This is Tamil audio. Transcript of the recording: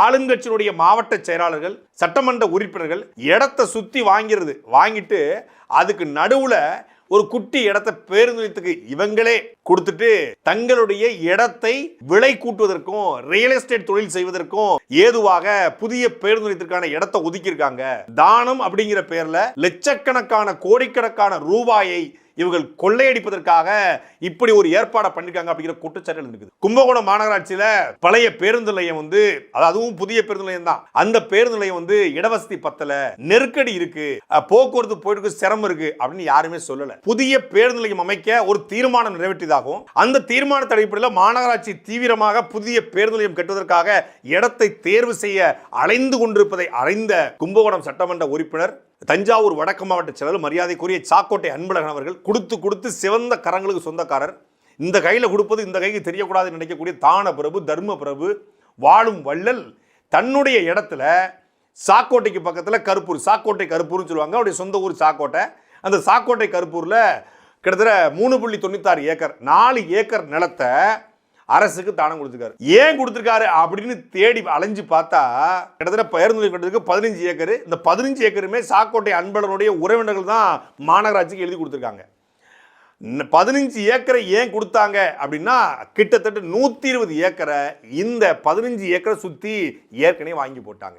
ஆளுங்கட்சியினுடைய மாவட்ட செயலாளர்கள் சட்டமன்ற உறுப்பினர்கள் இடத்தை சுத்தி வாங்கிறது வாங்கிட்டு அதுக்கு நடுவுல ஒரு குட்டி இடத்தை பேருந்து இவங்களே கொடுத்துட்டு தங்களுடைய இடத்தை விலை கூட்டுவதற்கும் ரியல் எஸ்டேட் தொழில் செய்வதற்கும் ஏதுவாக புதிய பேருந்து நிலையத்திற்கான இடத்தை ஒதுக்கியிருக்காங்க. தானம் அப்படிங்கிற பேர்ல லட்சக்கணக்கான கோடிக்கணக்கான ரூபாயை இவர்கள் கொள்ளையடிப்பதற்காக இப்படி ஒரு ஏற்பாடை பண்ணியிருக்காங்க அப்படிங்கிற குற்றச்சாட்டு இருக்குது. கும்பகோணம் மாநகராட்சியில் பழைய பேருந்து நிலையம் வந்து அது அதுவும் புதிய பேருந்து நிலையம் தான். அந்த பேருந்து நிலையம் வந்து இடவசதி பத்தல நெருக்கடி இருக்கு போக்குவரத்து போயிட்டு சிரமம் இருக்கு அப்படின்னு யாருமே சொல்லல. புதிய பேருந்து நிலையம் அமைக்க ஒரு தீர்மானம் நிறைவேற்றியதாகவும் அந்த தீர்மானத்தை அடிப்படையில் மாநகராட்சி தீவிரமாக புதிய பேருந்து நிலையம் கட்டுவதற்காக இடத்தை தேர்வு செய்ய அலைந்து கொண்டிருப்பதை அறிந்த கும்பகோணம் சட்டமன்ற உறுப்பினர் தஞ்சாவூர் வடக்கு மாவட்ட செயலர் மரியாதைக்குரிய சாக்கோட்டை அன்பழகன் அவர்கள் கொடுத்து கொடுத்து சிவந்த கரங்களுக்கு சொந்தக்காரர். இந்த கையில் கொடுப்பது இந்த கைக்கு தெரியக்கூடாதுன்னு நினைக்கக்கூடிய தான பிரபு தர்ம பிரபு வாழும் வள்ளல் தன்னுடைய இடத்துல சாக்கோட்டைக்கு பக்கத்தில் கருப்பூர் சாக்கோட்டை கருப்பூர்னு சொல்லுவாங்க. அவருடைய சொந்த ஊர் சாக்கோட்டை. அந்த சாக்கோட்டை கருப்பூரில் கிட்டத்தட்ட மூணு புள்ளி தொண்ணூத்தாறு ஏக்கர் நாலு ஏக்கர் நிலத்தை அரசுக்கு தானம் கொடுத்துருக்காரு. ஏன் கொடுத்துருக்காரு அப்படின்னு தேடி அலைஞ்சு பார்த்தா கிட்டத்தட்ட பேருந்து கட்டத்துக்கு பதினஞ்சு ஏக்கர். இந்த பதினஞ்சு ஏக்கருமே சாக்கோட்டை அன்பழனுடைய உறவினர்கள் தான் மாநகராட்சிக்கு எழுதி கொடுத்துருக்காங்க. பதினஞ்சு ஏக்கரை ஏன் கொடுத்தாங்க அப்படின்னா கிட்டத்தட்ட நூற்றி இருபது ஏக்கரை இந்த பதினஞ்சு ஏக்கரை சுற்றி ஏற்கனவே வாங்கி போட்டாங்க.